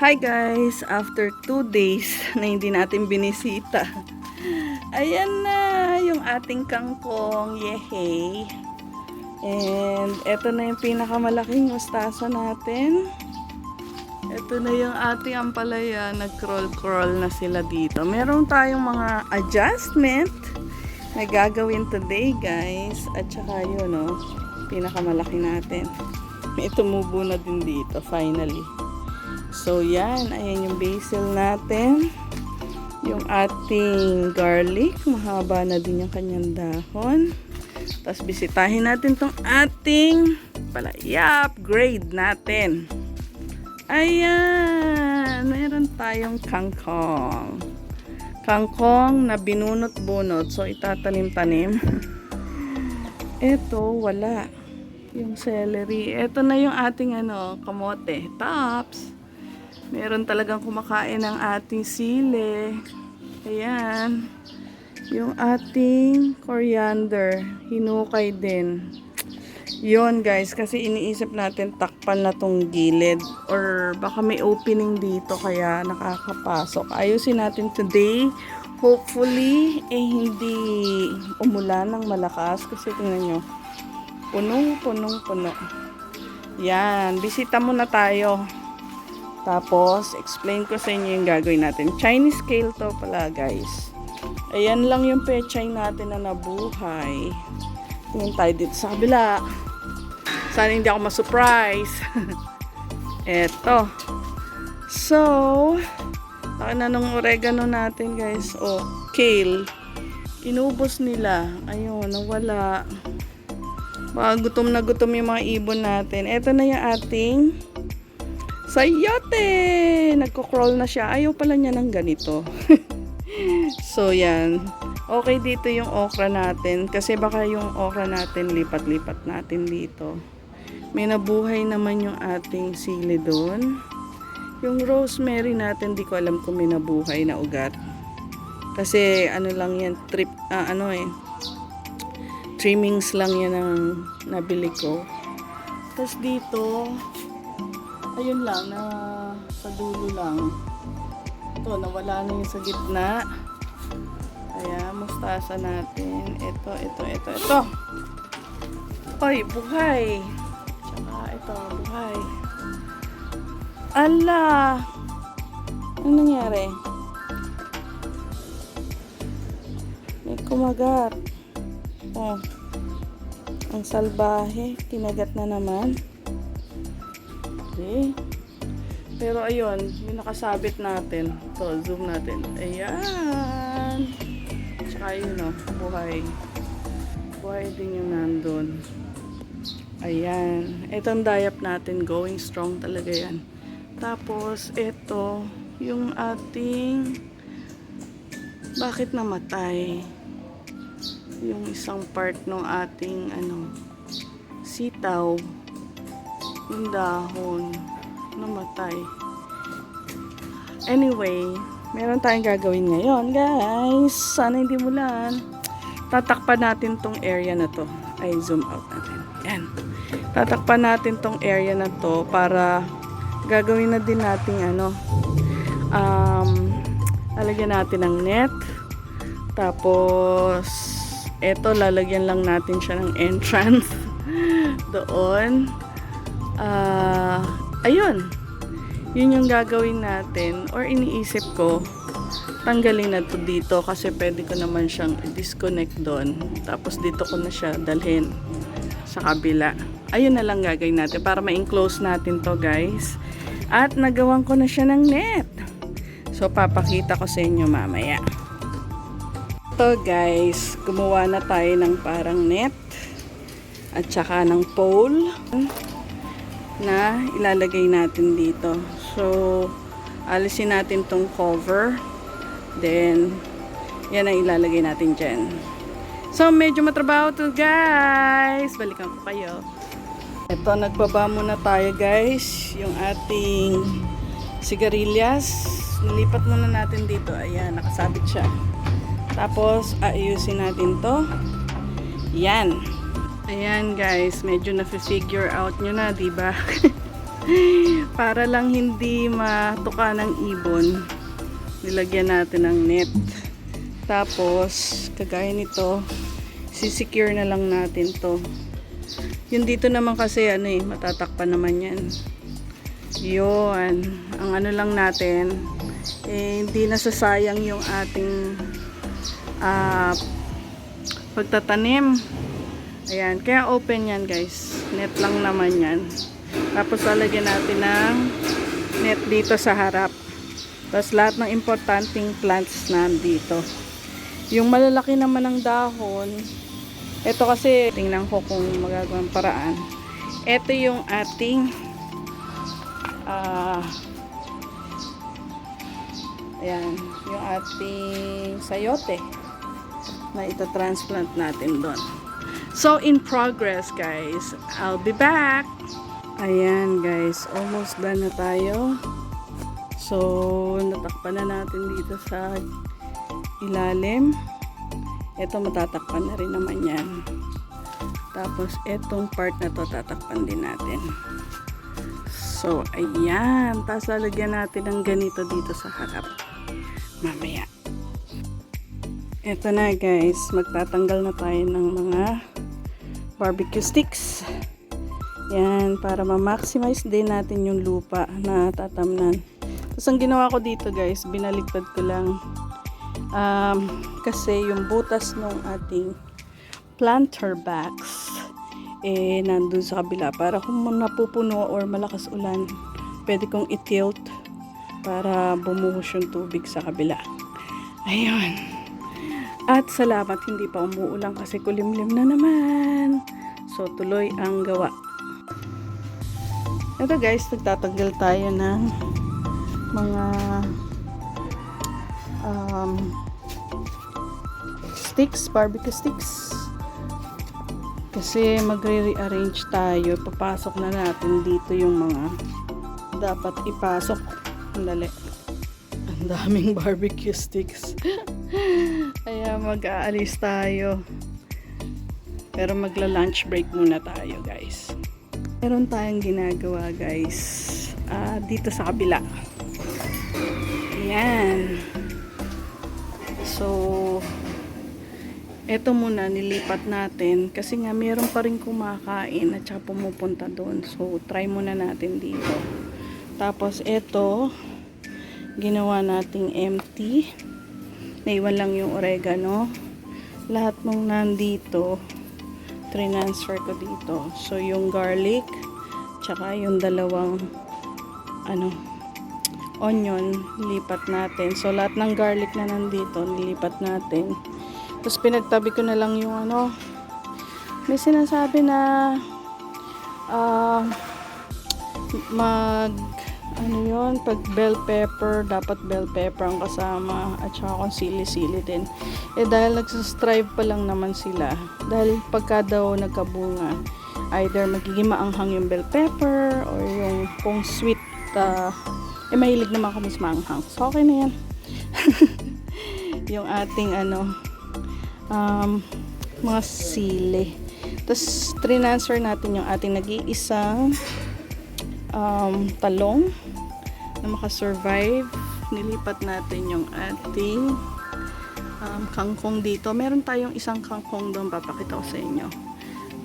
Hi guys! After two days na hindi natin binisita, ayan na yung ating kangkong. Yehey! And eto na yung pinakamalaking mustasa natin. Ito na yung ating ampalaya. Nag-crawl-crawl na sila dito. Meron tayong mga adjustment na gagawin today guys. At saka yun oh, pinakamalaki natin. May tumubo na din dito finally. So yan, ayan yung basil natin. Yung ating garlic, mahaba na din yung kanyang dahon. Tapos bisitahin natin tong ating palaya upgrade natin. Ayan, meron tayong kangkong. Kangkong na binunot-bunot. So itatanim-tanim. Ito, wala. Yung celery. Ito na yung ating ano, kamote. Tops. Meron talagang kumakain ng ating sile. Ayan. Yung ating coriander. Hinukay din. Yon guys, kasi iniisip natin takpan na tong gilid. Or baka may opening dito kaya nakakapasok. Ayusin natin today. Hopefully, eh hindi umulan ng malakas. Kasi tingnan nyo, punong, punong, puno. Yan, bisita muna tayo. Tapos, explain ko sa inyo yung gagawin natin. Chinese scale to pala, guys. Ayan lang yung pechay natin na nabuhay. Tingin tayo dito sa kabila. Sana hindi ako ma-surprise. Eto. So, laki na nung oregano natin, guys. O, kale. Inubos nila. Ayun, nawala. Baka gutom na gutom yung mga ibon natin. Eto na yung ating sayote! Nagko-crawl na siya. Ayaw pala niya ng ganito. so, yan. Okay dito yung okra natin. Kasi baka yung okra natin, lipat-lipat natin dito. May nabuhay naman yung ating sili doon. Yung rosemary natin, di ko alam kung may nabuhay na ugat. Kasi ano lang yan, trip, ah, ano eh, trimmings lang yan ang nabili ko. Tapos dito, ayun lang, na sa dulo lang. Ito, nawala na yung sa gitna. Kaya, mustasa natin. Ito, ito, ito, ito. Oy, buhay. Tsaka ito, buhay. Ala! Ano nangyari? May kumagat. Oh. Ang salbahe. Kinagat na naman. Okay. Pero ayun, yung nakasabit natin. To, zoom natin. Ayan. Tsaka yun oh, buhay. Buhay din yung nandun. Ayan. Itong dayap natin, going strong talaga yan. Tapos, ito, yung ating bakit namatay? Yung isang part ng ating ano, sitaw, yung dahon, namatay. Anyway, meron tayong gagawin ngayon, guys. Sana hindi mulan. Tatakpan natin tong area na to. Ay, zoom out natin. Yan. Tatakpan natin tong area na to para gagawin na din natin ano, um, lalagyan natin ng net. Tapos, eto, lalagyan lang natin siya ng entrance doon. Ah, ayun. Yun yung gagawin natin. Or iniisip ko, tanggalin na to dito kasi pwede ko naman siyang disconnect doon. Tapos dito ko na siya dalhin sa kabila. Ayun na lang gagawin natin para ma-enclose natin to guys. At nagawan ko na siya ng net. So papakita ko sa inyo mamaya. Ito guys, gumawa na tayo ng parang net at saka ng pole na ilalagay natin dito. So, alisin natin tong cover. Then, yan ang ilalagay natin dyan. So, medyo matrabaho to guys. Balikan ko kayo. Ito, nagbaba muna tayo guys. Yung ating sigarilyas. Nilipat muna natin dito. Ayan, nakasabit siya. Tapos, ayusin natin to. Yan. Ayan guys, medyo na-figure out nyo na, di ba? Para lang hindi matuka ng ibon, nilagyan natin ng net. Tapos, kagaya nito, sisecure na lang natin to. Yung dito naman kasi, ano eh, matatakpan naman yan. Yun. Ang ano lang natin, eh, hindi nasasayang yung ating ah, pagtatanim. Ayan. Kaya open yan guys. Net lang naman yan. Tapos lalagyan natin ng net dito sa harap. Tapos lahat ng importanteng plants nandito. Yung malalaki naman ng dahon, ito kasi tingnan ko kung magagawang paraan. Ito yung ating ah ayan, yung ating sayote na ito-transplant natin doon. So, in progress, guys. I'll be back. Ayan, guys. Almost done na tayo. So, natakpan na natin dito sa ilalim. Ito, matatakpan na rin naman yan. Tapos, etong part na to, tatakpan din natin. So, ayan. Tapos, lalagyan natin ng ganito dito sa harap. Mamaya. Ito na guys, magtatanggal na tayo ng mga barbecue sticks. Yan, para ma-maximize din natin yung lupa na tatamnan. Tapos ang ginawa ko dito guys, binaliktad ko lang. Um, kasi yung butas ng ating planter box, eh, nandun sa kabila. Para kung napupuno or malakas ulan, pwede kong i-tilt para bumuhos yung tubig sa kabila. Ayun. At salamat hindi pa umuulan kasi kulimlim na naman. So tuloy ang gawa. Ito guys, nagtatanggal tayo ng mga um, sticks, barbecue sticks. Kasi magre-rearrange tayo. Papasok na natin dito yung mga dapat ipasok. Ang dali. Ang daming barbecue sticks. Kaya mag-aalis tayo. Pero magla-lunch break muna tayo, guys. Meron tayong ginagawa, guys. Ah, dito sa kabila. Ayan. So, eto muna nilipat natin kasi nga meron pa rin kumakain at saka pumupunta doon. So, try muna natin dito. Tapos, eto ginawa nating empty. Naiwan lang yung oregano. Lahat nung nandito transfer ko dito. So yung garlic tsaka yung dalawang ano onion lipat natin. So lahat ng garlic na nandito nilipat natin. Tapos pinagtabi ko na lang yung ano may sinasabi na ah mag ano yon pag bell pepper dapat bell pepper ang kasama. At saka kung sili-sili din. Eh dahil nagsastrive pa lang naman sila. Dahil pagka daw nagkabunga either magiging maanghang yung bell pepper or yung kung sweet uh, eh mahilig naman kami sa maanghang. So okay na yan. Yung ating ano um, mga sili. Tapos transfer natin yung ating nag-iisang um, talong na makasurvive. Nilipat natin yung ating um, kangkong dito. Meron tayong isang kangkong doon, papakita ko sa inyo.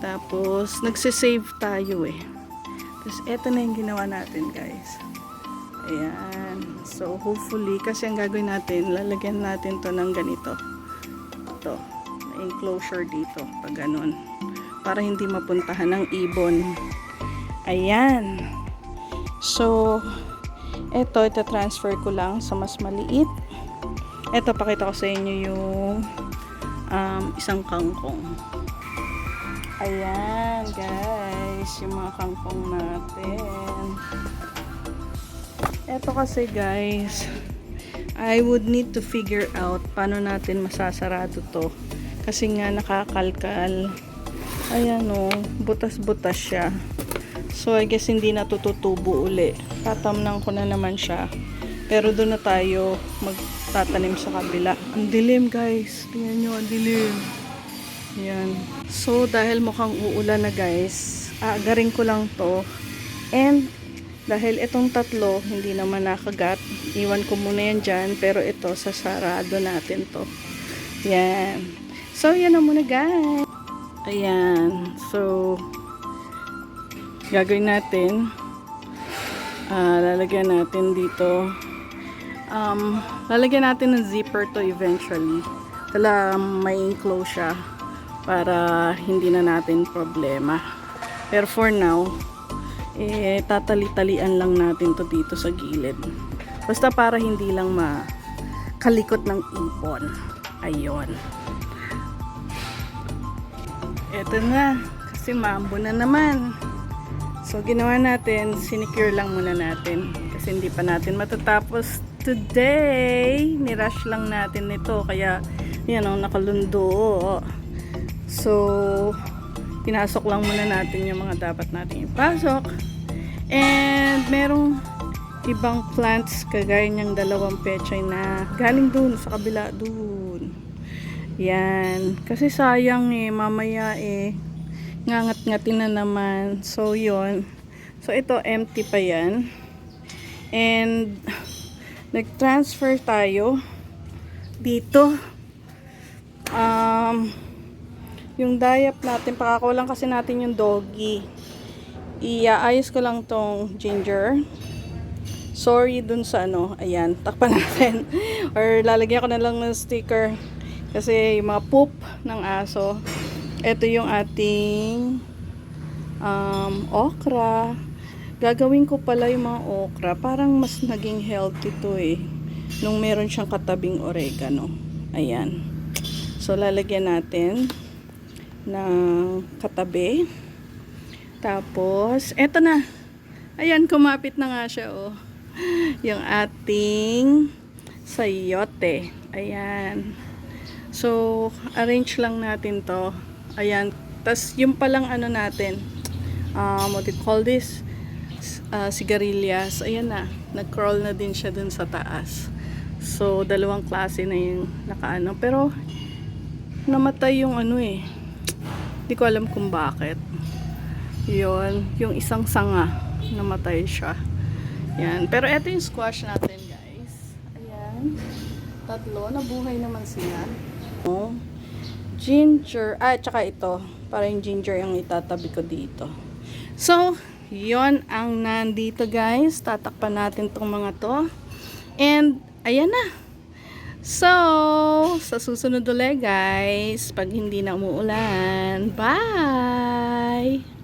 Tapos, nagsisave tayo eh. Tapos, eto na yung ginawa natin guys. Ayan. So, hopefully, kasi ang gagawin natin, lalagyan natin to ng ganito. Ito. Enclosure dito. Pag ganun. Para hindi mapuntahan ng ibon. Ayan. So, eto, ito transfer ko lang sa mas maliit. Ito, pakita ko sa inyo yung um, isang kangkong. Ayan, guys. Yung mga kangkong natin. Ito kasi, guys, I would need to figure out paano natin masasarado to. Kasi nga nakakalkal. Ayan o, butas-butas siya. So, I guess hindi na tututubo uli. Tatamnan ko na naman siya. Pero doon na tayo magtatanim sa kabila. Ang dilim guys. Tingnan nyo, ang dilim. Yan. So, dahil mukhang uulan na guys, aagarin ko lang to. And, Dahil itong tatlo, hindi naman nakagat. Iwan ko muna yan dyan. Pero ito, sasarado natin to. Yan. So, yan na muna guys. Ayan. So, gagawin natin. Ah, lalagyan natin dito. Um, lalagyan natin ng zipper to eventually. Tala, may enclose siya para hindi na natin problema. Pero for now, eh, tatali-talian lang natin to dito sa gilid. Basta para hindi lang makalikot ng ipon. Ayun. Eto na. Kasi mambo na naman. So, ginawa natin, sinicure lang muna natin. Kasi hindi pa natin matatapos today. Nirush lang natin ito. Kaya, yan o, nakalundo. So, pinasok lang muna natin yung mga dapat natin ipasok. And, merong ibang plants kagaya niyang dalawang pechay na galing dun sa kabila dun. Yan. Kasi sayang eh, mamaya eh, ngangat-ngatin na naman. So, yon So, ito, empty pa yan. And, nag-transfer tayo dito. Um, yung diap natin, pakakulang kasi natin yung doggy. Iaayos ko lang tong ginger. Sorry dun sa ano, ayan, takpan natin. Or lalagyan ko na lang ng sticker. Kasi yung mga poop ng aso. Ito yung ating um, okra. Gagawin ko pala yung mga okra. Parang mas naging healthy to eh. Nung meron siyang katabing oregano. Ayan. So, lalagyan natin ng katabi. Tapos, eto na. Ayan, kumapit na nga siya, oh. Yung ating sayote. Ayan. So, arrange lang natin to. Ayan. Tapos, yung palang ano natin, um, what you call this? Uh, sigarilyas. Ayan na. Nag-crawl na din siya dun sa taas. So, dalawang klase na yung nakaano. Pero, namatay yung ano eh. Hindi ko alam kung bakit. Yun. Yung isang sanga. Namatay siya. Yan. Pero eto yung squash natin, guys. Ayan. Tatlo. Nabuhay naman sila. Oh. Ginger. Ah, tsaka ito. Para yung ginger yung itatabi ko dito. So, yon ang nandito, guys. Tatakpan natin tong mga to. And, ayan na. So, sa susunod ulit, guys. Pag hindi na umuulan. Bye!